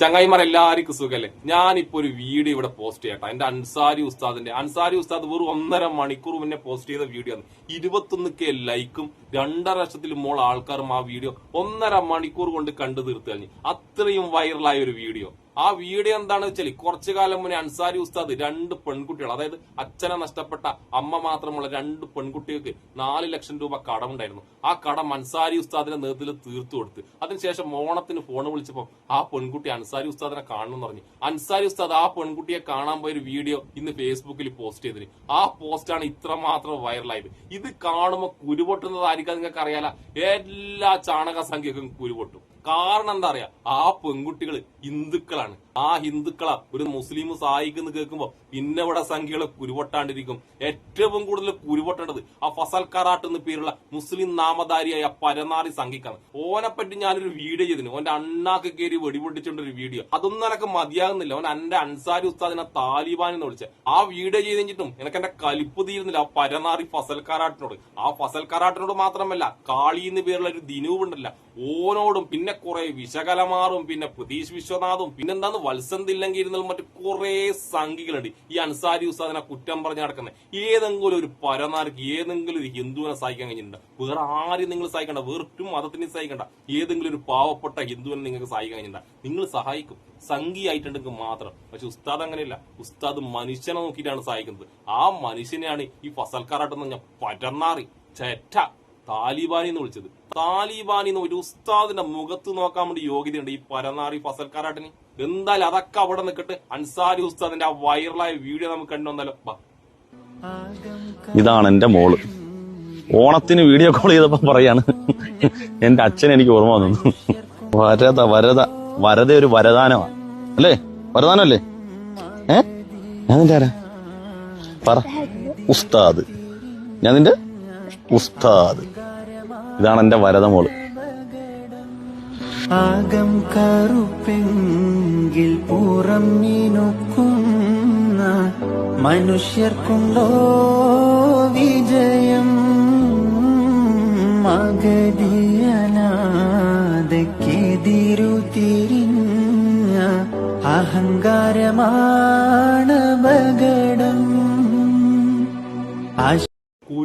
ചങ്ങായിമാർ എല്ലാവർക്കും സുഖല്ലേ? ഞാനിപ്പോ ഒരു വീഡിയോ ഇവിടെ പോസ്റ്റ് ചെയ്യട്ടെ. എന്റെ അൻസാരി ഉസ്താദിന്റെ അൻസാരി ഉസ്താദ് വെറും ഒന്നര മണിക്കൂർ മുന്നേ പോസ്റ്റ് ചെയ്ത വീഡിയോ ആണ്. ഇരുപത്തൊന്ന് കെ ലൈക്കും രണ്ടര ലക്ഷത്തിൽ മോൾ ആൾക്കാരും ആ വീഡിയോ ഒന്നര മണിക്കൂർ കൊണ്ട് കണ്ടു തീർത്തു കഴിഞ്ഞു. അത്രയും വൈറലായ ഒരു വീഡിയോ. ആ വീഡിയോ എന്താണ് വെച്ചാൽ കുറച്ചു കാലം മുന്നേ അൻസാരി ഉസ്താദ് രണ്ട് പെൺകുട്ടികൾ അതായത് അച്ഛനെ നഷ്ടപ്പെട്ട അമ്മ മാത്രമുള്ള രണ്ട് പെൺകുട്ടികൾക്ക് നാല് ലക്ഷം രൂപ കടമുണ്ടായിരുന്നു. ആ കടം അൻസാരി ഉസ്താദിന്റെ നേതൃത്വത്തിൽ തീർത്തു കൊടുത്ത്. അതിനുശേഷം ഓണത്തിന് ഫോൺ വിളിച്ചപ്പോൾ ആ പെൺകുട്ടി അൻസാരി ഉസ്താദിനെ കാണണമെന്ന് പറഞ്ഞു. അൻസാരി ഉസ്താദ് ആ പെൺകുട്ടിയെ കാണാൻ പോയ ഒരു വീഡിയോ ഇന്ന് ഫേസ്ബുക്കിൽ പോസ്റ്റ് ചെയ്തിന്. ആ പോസ്റ്റാണ് ഇത്രമാത്രം വൈറലായത്. ഇത് കാണുമ്പോൾ കുരുപൊട്ടുന്നതായിരിക്കും നിങ്ങൾക്ക് അറിയാല എല്ലാ ചാണക സംഖ്യക്കും കുരുപൊട്ടും. കാരണം എന്താ പറയാ ആ പെൺകുട്ടികൾ ഹിന്ദുക്കളാണ്. ആ ഹിന്ദുക്കള ഒരു മുസ്ലിം സഹായിക്കുന്നു കേൾക്കുമ്പോ പിന്നെ ഇവിടെ സംഖ്യകളെ കുരുവട്ടാണ്ടിരിക്കും ഏറ്റവും കൂടുതൽ കുരുവട്ടേണ്ടത് ആ ഫസൽ കറാട്ട് എന്ന് പേരുള്ള മുസ്ലിം നാമധാരിയായ പരനാറി സംഖ്യക്കാണ്. ഓനെപ്പറ്റി ഞാനൊരു വീഡിയോ ചെയ്തിന് ഓന്റെ അണ്ണാക്ക് കയറി വെടിപൊട്ടിച്ചോണ്ട് ഒരു വീഡിയോ. അതൊന്നും എനക്ക് മതിയാകുന്നില്ല. ഓൻ എന്റെ അൻസാരി ഉസ്താദിനെ താലിബാൻ എന്ന് വിളിച്ച. ആ വീഡിയോ ചെയ്ത് കഴിഞ്ഞിട്ടും എനിക്ക് എന്റെ കലിപ്പ് തീരുന്നില്ല. ആ പരനാറി ഫസൽ കറാട്ടിനോട്. ആ ഫസൽ കറാട്ടിനോട് മാത്രമല്ല കാളി എന്ന് പേരുള്ള ഒരു ദിനൂപ് ഉണ്ടല്ല. ഓനോടും പിന്നെ കുറെ വിശകലമാറും പിന്നെ പ്രതീഷ് വിശ്വനാഥും പിന്നെന്താന്ന് വത്സന്തില്ലെങ്കിൽ ഇരുന്നാൽ മറ്റു കുറെ സംഘികളുണ്ട് ഈ അൻസാരി ഉസ്താദിനെ കുറ്റം പറഞ്ഞ് നടക്കുന്നത് ഏതെങ്കിലും ഒരു പരനാർക്ക് ഏതെങ്കിലും ഒരു ഹിന്ദുവിനെ സഹായിക്കാൻ കഴിഞ്ഞിട്ടുണ്ട്? വേറെ ആരും നിങ്ങൾ സഹായിക്കണ്ട വേറൊരു മതത്തിനെ സഹായിക്കണ്ട ഏതെങ്കിലും ഒരു പാവപ്പെട്ട ഹിന്ദുവിനെ നിങ്ങൾക്ക് സഹായിക്കാൻ കഴിഞ്ഞിട്ടുണ്ട്? നിങ്ങൾ സഹായിക്കും. സംഘിയായിട്ടുണ്ടെങ്കിൽ മാത്രം. പക്ഷെ ഉസ്താദ് അങ്ങനെയല്ല. ഉസ്താദ് മനുഷ്യനെ നോക്കിയിട്ടാണ് സഹായിക്കുന്നത് ആ മനുഷ്യനെയാണ് ഈ ഫസൽക്കാരാട്ടെന്ന് പറഞ്ഞ പരന്നാറി ചെറ്റ താലിബാനി എന്ന് വിളിച്ചത്. താലിബാനി എന്ന് ഒരു ഉസ്താദിന്റെ മുഖത്ത് നോക്കാൻ വേണ്ടി യോഗ്യതയുണ്ട് ഈ പരനാറി ഫസൽക്കാരാട്ടിന്. എന്തായാലും അതൊക്കെ അവിടെ നിൽക്കട്ട്. അൻസാരി ഉസ്താദിന്റെ ആ വൈറലായ വീഡിയോ നമുക്ക് കണ്ടുവന്നല്ലോ ഇതാണ് എന്റെ മോൾ. ഓണത്തിന് വീഡിയോ കോൾ ചെയ്തപ്പോ പറയാണ്. എന്റെ അച്ഛൻ എനിക്ക് ഓർമ്മ വന്നു. വരത വരത വരത ഒരു വരദാനമാണ് അല്ലേ? വരദാനല്ലേ ഏ? ഞാൻ നിന്റെ ആരാ? പറ. ഉസ്താദ്. ഞാൻ നിന്റെ? ഉസ്താദ്. ഇതാണ് എന്റെ വരതമോൾ ആകം കറുപ്പെങ്കിൽ പുറം മിനുക്കുന്ന മനുഷ്യർക്കുണ്ടോ വിജയം? മകതിയനാദക്കെതിരു തിരിഞ്ഞ അഹങ്കാരമാണ് ബഗടം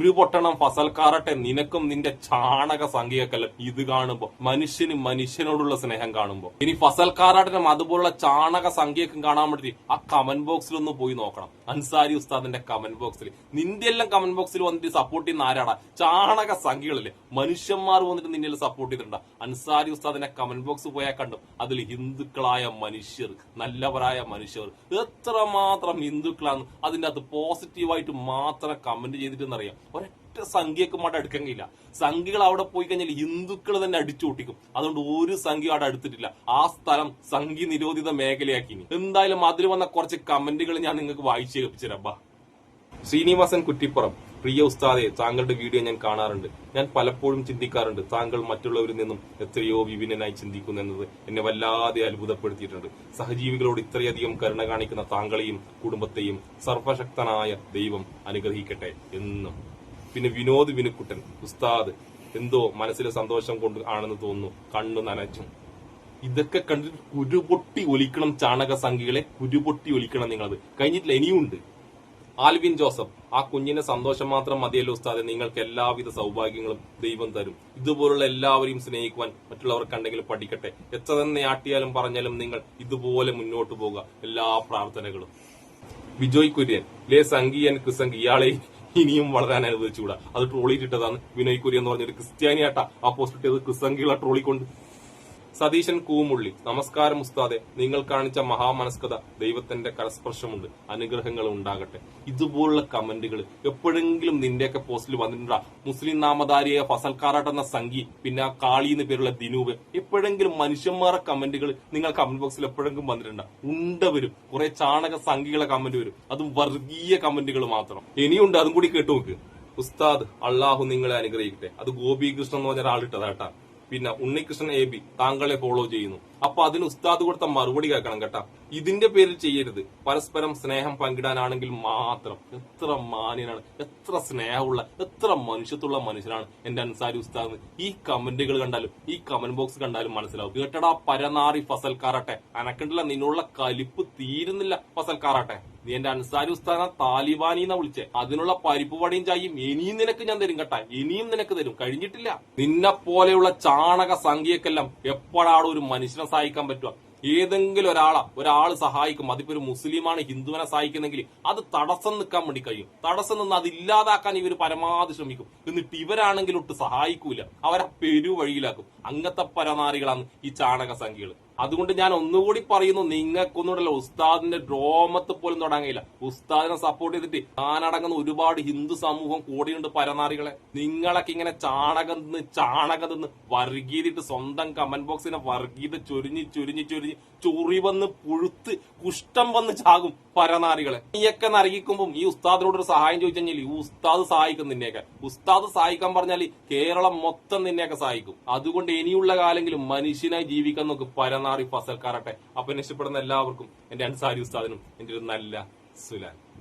ആശ ഫസൽ കാറട്ടെ നിനക്കും നിന്റെ ചാണക സംഖ്യക്കല്ല ഇത് കാണുമ്പോ. മനുഷ്യന് മനുഷ്യനോടുള്ള സ്നേഹം കാണുമ്പോ. ഇനി ഫസൽ ഫസൽക്കാരാട്ടിനും അതുപോലുള്ള ചാണക സംഖ്യക്കും കാണാൻ വേണ്ടി ആ കമന്റ് ബോക്സിൽ ഒന്ന് പോയി നോക്കണം. അൻസാരി ഉസ്താദിന്റെ കമന്റ് ബോക്സിൽ നിന്റെ എല്ലാം കമന്റ് ബോക്സിൽ വന്നിട്ട് സപ്പോർട്ട് ചെയ്യുന്ന ആരാടാ? ചാണക സംഖ്യകളില്ലേ. മനുഷ്യന്മാർ വന്നിട്ട് നിന്നെ സപ്പോർട്ട് ചെയ്തിട്ടുണ്ടാ? അൻസാരി ഉസ്താദിന്റെ കമന്റ് ബോക്സ് പോയാൽ കണ്ടു? അതിൽ ഹിന്ദുക്കളായ മനുഷ്യർ നല്ലവരായ മനുഷ്യർ. എത്രമാത്രം ഹിന്ദുക്കളാണ് അതിന്റെ അത് പോസിറ്റീവായിട്ട് മാത്രം കമന്റ് ചെയ്തിട്ടെന്നറിയാം. ഒരൊറ്റ സംഖ്യക്കും അവിടെ അടുക്കാൻ കഴിയില്ല സംഖ്യകൾ അവിടെ പോയി കഴിഞ്ഞാൽ ഹിന്ദുക്കൾ തന്നെ അടിച്ചു പൊട്ടിക്കും. അതുകൊണ്ട് ഒരു സംഖ്യ അവിടെ അടുത്തിട്ടില്ല. ആ സ്ഥലം സംഖ്യ നിരോധിത മേഖലയാക്കി എന്തായാലും അതിൽ വന്ന കുറച്ച് കമന്റുകൾ ഞാൻ നിങ്ങൾക്ക് വായിച്ചു കേൾപ്പിച്ചു ശ്രീനിവാസൻ കുറ്റിപ്പുറം. പ്രിയ ഉസ്താദെ താങ്കളുടെ വീഡിയോ ഞാൻ കാണാറുണ്ട്. ഞാൻ പലപ്പോഴും ചിന്തിക്കാറുണ്ട്. താങ്കൾ മറ്റുള്ളവരിൽ നിന്നും എത്രയോ വിഭിന്നനായി ചിന്തിക്കുന്നു എന്നത് എന്നെ വല്ലാതെ അത്ഭുതപ്പെടുത്തിയിട്ടുണ്ട്. സഹജീവികളോട് ഇത്രയധികം കരുണ കാണിക്കുന്ന താങ്കളെയും കുടുംബത്തെയും സർവശക്തനായ ദൈവം അനുഗ്രഹിക്കട്ടെ എന്നും. പിന്നെ വിനോദ് വിനുക്കുട്ടൻ ഉസ്താദ് എന്തോ മനസ്സിലെ സന്തോഷം കൊണ്ട് ആണെന്ന് തോന്നുന്നു. കണ്ണു നനച്ചു. ഇതൊക്കെ കണ്ടിട്ട് കുരുപൊട്ടി ഒലിക്കണം ചാണക സംഖ്യകളെ കുരുപൊട്ടി ഒലിക്കണം നിങ്ങളത്. കഴിഞ്ഞിട്ടില്ല ഇനിയുണ്ട് ആൽവിൻ ജോസഫ് ആ കുഞ്ഞിനെ സന്തോഷം മാത്രം മതിയല്ലോ ഉസ്താദെ. നിങ്ങൾക്ക് എല്ലാവിധ സൗഭാഗ്യങ്ങളും ദൈവം തരും. ഇതുപോലുള്ള എല്ലാവരെയും സ്നേഹിക്കുവാൻ മറ്റുള്ളവർ കണ്ടെങ്കിൽ പഠിക്കട്ടെ. എത്ര തന്നെ ആട്ടിയാലും പറഞ്ഞാലും നിങ്ങൾ ഇതുപോലെ മുന്നോട്ട് പോകുക എല്ലാ പ്രാർത്ഥനകളും. വിജോയ് കുര്യൻ ലേ സംഗീയൻ ക്രിസംഗി ഇയാളെ ഇനിയും വളരാൻ അനുവദിച്ചുകൂടാ അത് ട്രോളിയിട്ടിട്ടതാണ് വിനോയ് കുര്യൻ എന്ന് പറഞ്ഞൊരു ക്രിസ്ത്യാനിയാട്ട ആ പോസ്റ്റ് ഇട്ടത്. ക്രിസംഗികളെ ട്രോളിക്കൊണ്ട് സതീശൻ കൂമുള്ളി നമസ്കാരം ഉസ്താദെ. നിങ്ങൾ കാണിച്ച മഹാമനസ്കത ദൈവത്തിന്റെ കരസ്പർശമുണ്ട്. അനുഗ്രഹങ്ങൾ ഉണ്ടാകട്ടെ. ഇതുപോലുള്ള കമന്റുകൾ എപ്പോഴെങ്കിലും നിന്റെയൊക്കെ പോസ്റ്റിൽ വന്നിട്ടുണ്ടാ? മുസ്ലിം നാമധാരിയായ ഫസൽ കാരാട്ട് എന്ന സംഗി പിന്നെ കാളി എന്ന് പേരുള്ള ദിനൂപ്. എപ്പോഴെങ്കിലും മനുഷ്യന്മാരെ കമന്റുകൾ നിങ്ങൾ കമന്റ് ബോക്സിൽ എപ്പോഴെങ്കിലും വന്നിട്ടുണ്ടോ? ഉണ്ട വരും. കുറെ ചാണക സംഘികളെ കമന്റ് വരും. അതും വർഗീയ കമന്റുകൾ മാത്രം. ഇനിയുണ്ട്. അതും കൂടി കേട്ടു നോക്ക്. ഉസ്താദ് അള്ളാഹു നിങ്ങളെ അനുഗ്രഹിക്കട്ടെ. അത് ഗോപി കൃഷ്ണൻ എന്ന് പറഞ്ഞ ഒരാളിട്ടതാട്ടാ പിന്നെ ഉണ്ണികൃഷ്ണൻ എ ബി താങ്കളെ ഫോളോ ചെയ്യുന്നു. അപ്പൊ അതിന് ഉസ്താദ് കൊടുത്ത മറുപടി കേൾക്കണം കേട്ടാ. ഇതിന്റെ പേരിൽ ചെയ്യരുത്. പരസ്പരം സ്നേഹം പങ്കിടാനാണെങ്കിൽ മാത്രം. എത്ര മാന്യനാണ് എത്ര സ്നേഹമുള്ള എത്ര മനുഷ്യത്തുള്ള മനുഷ്യനാണ് എന്റെ അൻസാരി ഉസ്താദ്. ഈ കമന്റുകൾ കണ്ടാലും ഈ കമന്റ് ബോക്സ് കണ്ടാലും മനസ്സിലാവും. കേട്ടടാ പരനാറി ഫസൽക്കാരട്ടെ. അനക്കണ്ടല്ല നിന്നുള്ള കലിപ്പ് തീരുന്നില്ല ഫസൽ കാറാട്ടെ നീ എന്റെ അൻസാരി ഉസ്താന താലിബാനി എന്നാ വിളിച്ചേ. അതിനുള്ള പരിപ്പ് വടയും ചായയും ഇനിയും നിനക്ക് ഞാൻ തരും കേട്ടാ. ഇനിയും നിനക്ക് തരും. കഴിഞ്ഞിട്ടില്ല. നിന്നെ പോലെയുള്ള ചാണക സംഖ്യക്കെല്ലാം എപ്പോഴാണ് ഒരു മനുഷ്യനെ സഹായിക്കാൻ പറ്റുക? ഏതെങ്കിലും ഒരാളെ ഒരാൾ സഹായിക്കും. അതിപ്പോ ഒരു മുസ്ലിമാണ് ഹിന്ദുവിനെ സഹായിക്കുന്നെങ്കിൽ അത് തടസ്സം നിൽക്കാൻ വേണ്ടി കഴിയും. തടസ്സം നിന്ന് അത് ഇല്ലാതാക്കാൻ ഇവർ പരമാവധി ശ്രമിക്കും. എന്നിട്ട് ഇവരാണെങ്കിലും ഒട്ട് സഹായിക്കൂല. അവരെ പെരുവഴിയിലാക്കും. അങ്ങനത്തെ പരനാരികളാണ് ഈ ചാണക സംഖ്യകൾ അതുകൊണ്ട് ഞാൻ ഒന്നുകൂടി പറയുന്നു നിങ്ങൾക്കൊന്നുമില്ല ഉസ്താദിന്റെ ഡ്രോമത്ത് പോലും തുടങ്ങിയില്ല ഉസ്താദിനെ സപ്പോർട്ട് ചെയ്തിട്ട് ഞാനടങ്ങുന്ന ഒരുപാട് ഹിന്ദു സമൂഹം കൂടിയുണ്ട് പരനാറികളെ. നിങ്ങളൊക്കെ ഇങ്ങനെ ചാണകം തിന്ന് ചാണകം തിന്ന് വർഗീതിട്ട് സ്വന്തം കമന്റ് ബോക്സിനെ വർഗീത ചൊരിഞ്ഞ് ചൊരിഞ്ഞ് ചൊരിഞ്ഞ് ചൊറി വന്ന് പുഴുത്ത് കുഷ്ടം വന്ന് ചാകും പരനാറികളെ. നീയൊക്കെ നരകിക്കുമ്പോൾ ഈ ഉസ്താദിനോട് ഒരു സഹായം ചോദിച്ചു കഴിഞ്ഞാൽ ഈ ഉസ്താദ് സഹായിക്കും നിന്നെയൊക്കെ. ഉസ്താദ് സഹായിക്കാൻ പറഞ്ഞാൽ കേരളം മൊത്തം നിന്നെയൊക്കെ സഹായിക്കും. അതുകൊണ്ട് ഇനിയുള്ള കാലെങ്കിലും മനുഷ്യനായി ജീവിക്കാൻ നോക്ക് ഫസൽക്കാരട്ടെ അപ്പൊ എന്നെ ഇഷ്ടപ്പെടുന്ന എല്ലാവർക്കും എന്റെ അൻസാരി ഉസ്താദിനും എന്റെ ഒരു നല്ല സുലാൻ